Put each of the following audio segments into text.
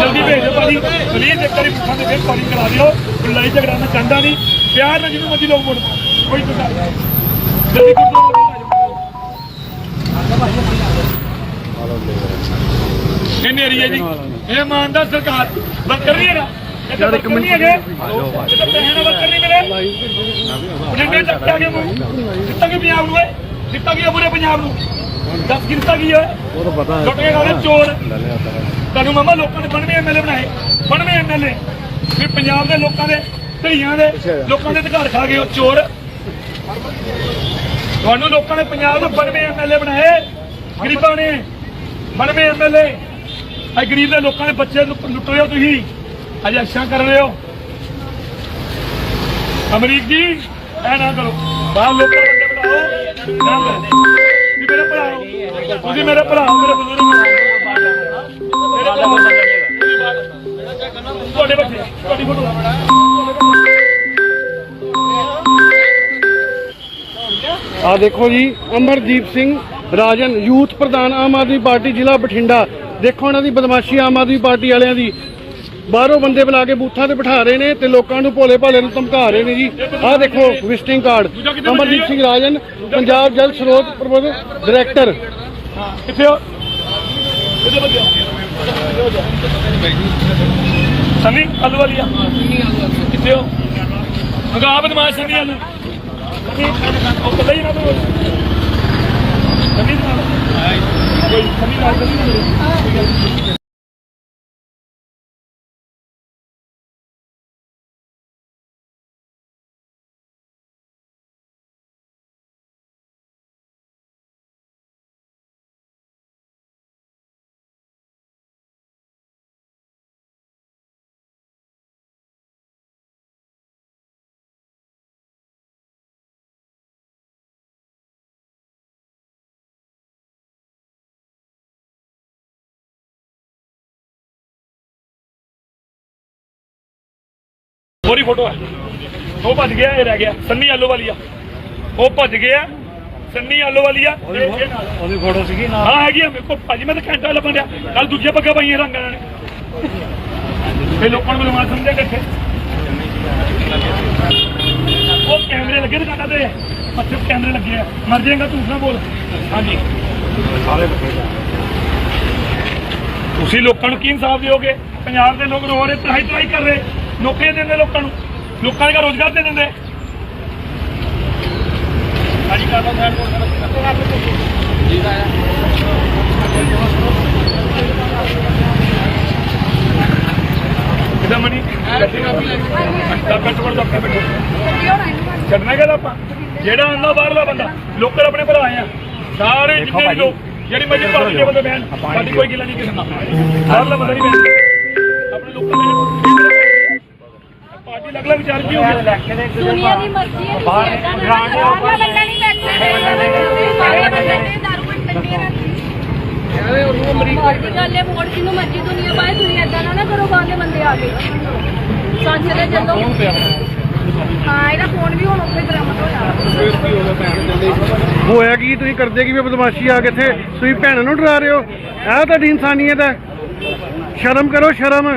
ਜਲਦੀ ਭੇਜ ਦਿਓ ਭਾਜੀ। ਪਲੀਜ਼ ਇੱਕ ਵਾਰੀ ਪੁੱਛਾਂ ਦੇ ਫਿਰ ਕਾਲਿੰਗ ਕਰਾ ਦਿਓ। ਕੋਈ ਲੜਾਈ ਝਗੜਾ ਮੈਂ ਚਾਹੁੰਦਾ ਨਹੀਂ। ਪਿਆਰ ਨਾਲ ਜਿਹਨੂੰ ਮਰਜ਼ੀ ਲੋਕ ਵੋਟ ਪਾਓ। ਕੋਈ ਦੁਕਾਨ ਜਲਦੀ ਕਰ ਦਿਓ ਇਹ ਮੇਰੀ ਹੈ ਜੀ। ਇਹ ਇਮਾਨਦਾਰ ਸਰਕਾਰ। ਵਰਕਰ ਨਹੀਂ ਹੈਗਾ। ਇਹ ਤਾਂ ਵਰਕਰ ਨਹੀਂ ਹੈਗੇ। ਇਹ ਤਾਂ ਨਾਲ ਵਰਕਰ ਨਹੀਂ ਮਿਲੇ। ਉਹਨੇ ਚੱਕਿਆ ਗਿਆ ਮੂੰਹ ਦਿੱਤਾ ਕਿ ਪੰਜਾਬ ਨੂੰ ਹੈ ਦਿੱਤਾ ਕੀ ਪੂਰੇ ਪੰਜਾਬ ਨੂੰ? ਦੱਸ ਕਿੰਤਾ ਕੀ ਹੈ? ਉਹ ਤਾਂ ਪਤਾ ਲੁੱਟ ਕੇ ਖਾਣੇ ਚੋਰ। ਤੁਹਾਨੂੰ ਮਾਮਾ ਲੋਕਾਂ ਨੇ 92 ਐਮਐਲਏ ਬਣਾਏ। 92 ਐਮਐਲਏ ਵੀ ਪੰਜਾਬ ਦੇ ਲੋਕਾਂ ਦੇ ਧੀਆਂ ਦੇ ਲੋਕਾਂ ਦੇ ਅਧਿਕਾਰ ਖਾ ਗਏ ਉਹ ਚੋਰ। ਤੁਹਾਨੂੰ ਲੋਕਾਂ ਨੇ ਪੰਜਾਬ ਦੇ 92 ਐਮਐਲਏ ਬਣਾਏ। ਗਰੀਬਾਂ ਨੇ 92 ਐਮਐਲਏ ਆ ਗਰੀਬ ਦੇ ਲੋਕਾਂ ਦੇ ਬੱਚੇ ਲੁੱਟ ਲੁੱਟ ਰਹੇ ਹੋ ਤੁਸੀਂ। ਅੱਜ ਅੱਛਾ ਕਰ ਰਹੇ ਹੋ। ਅਮਰੀਕ ਜੀ ਐ ਨਾ ਕਰੋ। ਬਾਹਰ ਲੋਕਾਂ ਬੰਦੇ ਬਣਾਓ। ਮੇਰੇ ਭਰਾ ਹੋ। ਤੁਸੀਂ ਮੇਰੇ ਭਰਾ ਹੋ, ਮੇਰੇ ਬਜ਼ੁਰਗ ਹੋ। ਮੇਰੇ ਭਰਾ ਹੋ। ਤੁਹਾਡੇ ਬੱਚੇ ਤੁਹਾਡੀ ਫੋਟੋ ਆ ਦੇਖੋ ਜੀ ਅਮਰਦੀਪ ਸਿੰਘ ਰਾਜਨ ਯੂਥ ਪ੍ਰਧਾਨ ਆਮ ਆਦਮੀ ਪਾਰਟੀ ਜ਼ਿਲ੍ਹਾ ਬਠਿੰਡਾ ਦੇਖੋ ਉਹਨਾਂ ਦੀ ਬਦਮਾਸ਼ੀ ਆਮ ਆਦਮੀ ਪਾਰਟੀ ਵਾਲਿਆਂ ਦੀ ਬਾਹਰੋਂ ਬੰਦੇ ਬੁਲਾ ਕੇ ਬੂਥਾਂ ਤੇ ਬਿਠਾ ਰਹੇ ਨੇ ਤੇ ਲੋਕਾਂ ਨੂੰ ਭੋਲੇ ਭਾਲੇ ਨੂੰ ਧਮਕਾ ਰਹੇ ਨੇ ਜੀ। ਆਹ ਦੇਖੋ ਵਿਜ਼ਿਟਿੰਗ ਕਾਰਡ ਅਮਰਦੀਪ ਸਿੰਘ ਰਾਜਨ, ਪੰਜਾਬ ਜਲ ਸਰੋਤ ਪ੍ਰਬੰਧ ਡਾਇਰੈਕਟਰ ਕਿੱਥੇ ਹੋ ਕਿੱਥੇ ਬੱਜਿਆ ਸੰਨੀ ਆਲੂ ਕਿੱਥੇ ਹੋ ਮਗਾ ਬਦਮਾਸ਼ ਸੰਨੀ ਆਲੂ ਉਹ ਕੱਲਾ ਹੀ ਨਾ ਤੂੰ। ਸੰਨੀ ਨਾਲ। ਕੋਈ ਸੰਨੀ ਨਾਲ ਨਾਲ ਹੋਰੀ ਫੋਟੋ ਆ ਉਹ ਭੱਜ ਗਿਆ ਇਹ ਰਹਿ ਗਿਆ। ਸੰਨੀ ਆਲੂ ਵਾਲੀ ਆ ਉਹ ਭੱਜ ਗਿਆ। ਸੰਨੀ ਆਲੂ ਵਾਲੀ ਆ ਇਹ- ਇਹ ਨਾਲ। ਉਹਦੀ ਫੋਟੋ ਸੀਗੀ ਹਾਂ ਹੈਗੀ ਆ ਮੇਰੇ ਕੋਲ। ਭਾਜੀ ਮੈਂ ਤਾਂ ਘੰਟਾ ਲੱਭਣ ਡਿਆ। ਕੱਲ ਦੂਜੇ ਪੱਗਾ ਪਾਈਆਂ ਰੰਗਾਂ ਨੇ ਇਹ ਲੋਕਾਂ ਨੂੰ ਬਲਮਾਨ ਸਮਝਿਆ ਕਿੱਥੇ ਉਹ ਕੈਮਰੇ ਲੱਗੇ ਦੁਕਾਨਾਂ ਤੇ? ਪੱਛੇ ਕੈਮਰੇ ਲੱਗੇ ਆ। ਮਰ ਜਾਏਗਾ ਤੂੰ ਨਾ ਬੋਲ। ਹਾਂਜੀ। ਤੁਸੀਂ ਲੋਕਾਂ ਨੂੰ ਕੀ ਇਨਸਾਫ ਦਿਓਗੇ? ਪੰਜਾਬ ਦੇ ਲੋਕ ਰੋ ਰਹੇ ਤਰਾਈ ਤਰਾਈ ਕਰ ਰਹੇ। ਨੌਕਰੀਆਂ ਦਿੰਦੇ ਲੋਕਾਂ ਨੂੰ ਲੋਕਾਂ ਦਾ ਰੋਜ਼ਗਾਰ ਦੇ ਦਿੰਦੇ। ਹਾਂਜੀ ਕਰਦਾ ਮੈਂ ਕਿਦਾਂ ਮਣੀ ਤਾਂ ਬੈਠੋ ਬੈਠੋ ਆਪਣੇ ਬੈਠੋ। ਛੱਡਣਾ ਕਿਹਦਾ ਆਪਾਂ? ਜਿਹੜਾ ਆਂਦਾ ਬਾਹਰਲਾ ਬੰਦਾ ਲੋਕਲ ਆਪਣੇ ਭਰਾ ਆ। ਸਾਰੇ ਜਿੰਨੇ ਵੀ ਲੋਕ ਜਿਹੜੀ ਮਰਜ਼ੀ ਦੇ ਬੰਦੇ ਬੈਣ ਸਾਡੀ ਕੋਈ ਗਿਲਾ ਨਹੀਂ ਕਿਸੇ ਨਾਲ। ਬਾਹਰਲਾ ਬੰਦਾ ਨਹੀਂ ਬੈਣ ਆਪਣੇ ਲੋਕਾਂ ਦੇ ਪਾਰਟੀ ਲੱਗ ਲੱਗ ਵਿਚਾਰ ਕੀ ਹੋ ਗਿਆ? ਦੁਨੀਆ ਦੀ ਮਰਜ਼ੀ ਹੈ ਬਾਹਰ ਬੰਦਾ ਨਹੀਂ ਬੈਠੇ। ਬਾਹਰ ਬੰਦੇ ਨੇ ਦਾਰੂ ਪੀਂਦੇ ਨੇ ਗੱਲ ਹੈ ਵੋਟ ਕਿਨੂੰ ਮਰਜ਼ੀ ਦੁਨੀਆ ਪਾਏ ਦੁਨੀਆ ਏਦਾਂ ਨਾ ਨਾ ਕਰੋ ਬਾਹਰਲੇ ਬੰਦੇ ਆ ਕੇ ਸੱਚ ਦੇ ਚੱਲੋ। ਹਾਂ ਇਹਦਾ ਫੋਨ ਵੀ ਹੁਣ ਉੱਥੇ ਬਰਾਮਦ ਹੋਇਆ ਹੋਇਆ ਕੀ? ਤੁਸੀਂ ਕਰਦੇ ਕੀ ਵੀ ਬਦਮਾਸ਼ੀ ਆ ਕੇ ਇੱਥੇ। ਤੁਸੀਂ ਭੈਣਾਂ ਨੂੰ ਡਰਾ ਰਹੇ ਹੋ। ਇਹ ਤੁਹਾਡੀ ਇਨਸਾਨੀਅਤ ਹੈ। ਸ਼ਰਮ ਕਰੋ ਸ਼ਰਮ।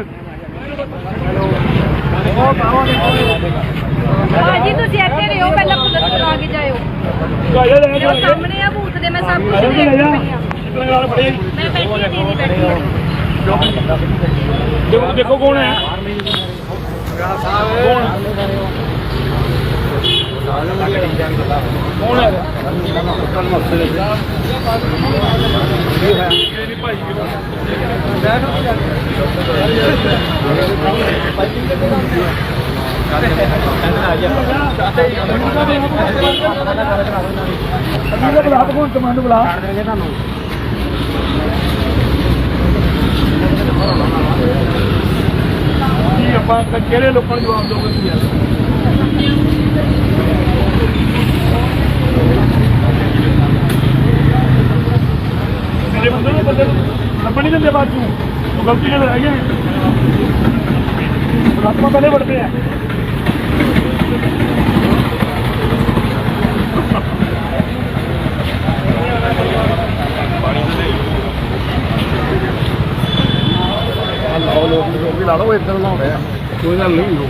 ਭਾਜੀ, ਤੁਸੀਂ ਇੱਥੇ ਰਹੋ, ਪਹਿਲਾਂ ਪੁਲਿਸ ਬੁਲਾ ਕੇ ਜਾਇਓ। ਜੋ ਸਾਹਮਣੇ ਆ ਬੂਥ ਦੇ, ਮੈਂ ਸਭ ਕੁਝ ਦੇਖ ਰਹੀ ਹਾਂ। ਮੈਂ ਬੈਠੀ ਦੀਦੀ ਬੈਠੀ। ਹਾਂ ਦੇਖੋ ਦੇਖੋ ਕੌਣ ਹੈ? ਕੌਣ? ਕੌਣ ਹੈ? ਬੁਲਾ ਕੌਣ ਕਮਾਂਡ ਬੁਲਾ ਕੀ ਆਪਾਂ ਕਿਹੜੇ ਲੋਕਾਂ ਨੂੰ ਜਵਾਬ ਦੋਗੇ ਤੁਸੀਂ ਯਾਰ ਮੇਰੇ ਬੰਦੇ ਨੂੰ ਬੰਦੇ ਨੂੰ ਲੱਭਣ ਨਹੀਂ ਦਿੰਦੇ ਬਾਅਦ ਨੂੰ ਉਹ ਗਲਤੀ ਨਾਲ ਰਹਿ ਗਏ। ਆਪਾਂ ਪਹਿਲੇ ਵੜਦੇ ਆ। ਉਹ ਲੋਕ ਲੋਕ ਵੀ ਲਾ ਲਓ ਇੱਧਰ ਲਾਉਂਦੇ ਆ ਕੋਈ ਗੱਲ ਨਹੀਂ।